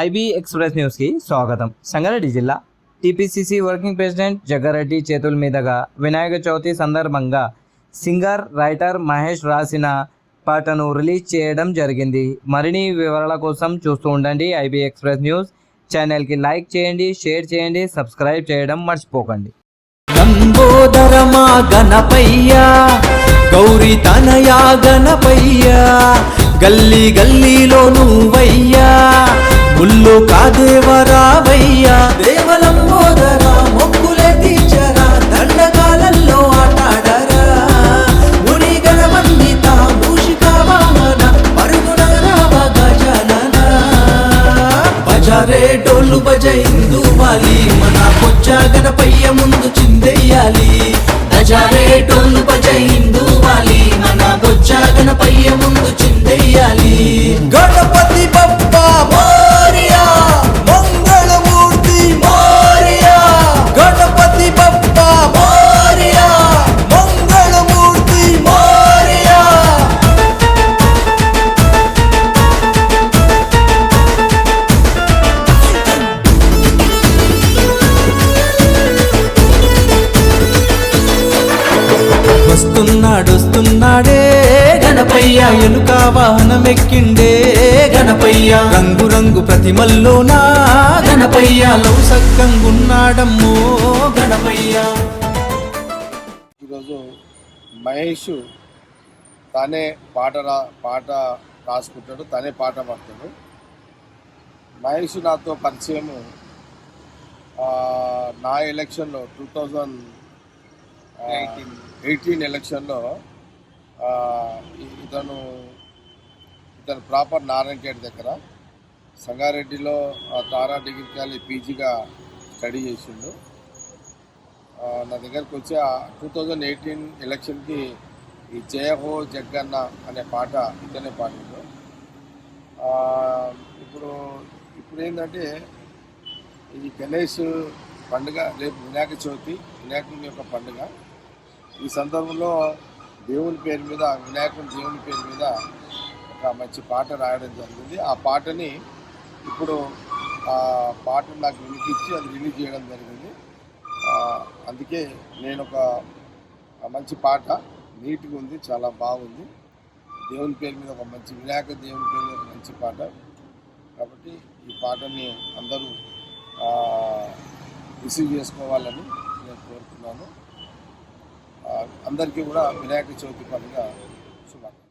IB express న్యూస్కి స్వాగతం. సంగారెడ్డి జిల్లా టీపీసీసీ వర్కింగ్ ప్రెసిడెంట్ జగ్గారెడ్డి చేతుల మీదుగా వినాయక చవితి సందర్భంగా సింగర్ రైటర్ మహేష్ రాసిన పాటను రిలీజ్ చేయడం జరిగింది. మరిన్ని వివరాల కోసం చూస్తూ ఉండండి ఐబీ ఎక్స్ప్రెస్ న్యూస్ ఛానల్కి లైక్ చేయండి షేర్ చేయండి సబ్స్క్రైబ్ చేయడం మర్చిపోకండి. లంబోదరమా గణపయ్య గౌరీ తనయా గణపయ్య గల్లీ గల్లీలో నువ్వయ్యా డోలు బజైందు వాలి. మన పొచ్చ గణపయ్య ముందు చిందెయ్యాలి బజారే డోలు బజైందు వాలి. మన పొచ్చ గణపయ్య ముందు చిందెయ్యాలి గణపతి వస్తున్నాడొస్తున్నాడే గణపయ్య ఎలుక వాహనమెక్కిండే. గణపయ్య రంగు రంగు ప్రతిమల్లోనా. గణపయ్య లవ్ సక్కంగున్నాడమ్మో. గణపయ్య. ఈరోజు మహేష్ తనే పాట రా పాట రాసుకుంటాడు తనే పాట పాడతాడు. మహేష్ నాతో పరిచయము నా ఎలక్షన్లో టూ థౌజండ్ ఎయిటీన్ ఎలక్షన్లో ఇతను ఇతను ప్రాపర్ నారాయణఖేడ్ దగ్గర సంగారెడ్డిలో తారా డిగ్రీ కాలేజ్ పీజీగా స్టడీ చేసిండు. నా దగ్గరకు వచ్చి టూ థౌజండ్ ఎయిటీన్ ఎలక్షన్కి ఈ జయహో జగ్గన్న అనే పాట ఇతనే పాడిండు. ఇప్పుడు ఇప్పుడు ఏంటంటే ఈ గణేష్ పండుగ రేపు వినాయక చవితి వినాయకుని యొక్క పండుగ. ఈ సందర్భంలో దేవుని పేరు మీద వినాయకుని దేవుని పేరు మీద ఒక మంచి పాట రాయడం జరిగింది. ఆ పాటని ఇప్పుడు ఆ పాటను నాకు వినిపించి అది రిలీజ్ చేయడం జరిగింది. అందుకే నేను ఒక మంచి పాట నీట్గా ఉంది చాలా బాగుంది. దేవుని పేరు మీద ఒక మంచి వినాయక దేవుని పేరు మీద ఒక మంచి పాట. కాబట్టి ఈ పాటని అందరూ రిసీవ్ చేసుకోవాలని నేను కోరుతున్నాను. అందరికీ కూడా వినాయక చవితి పండుగ శుభాకాంక్షలు.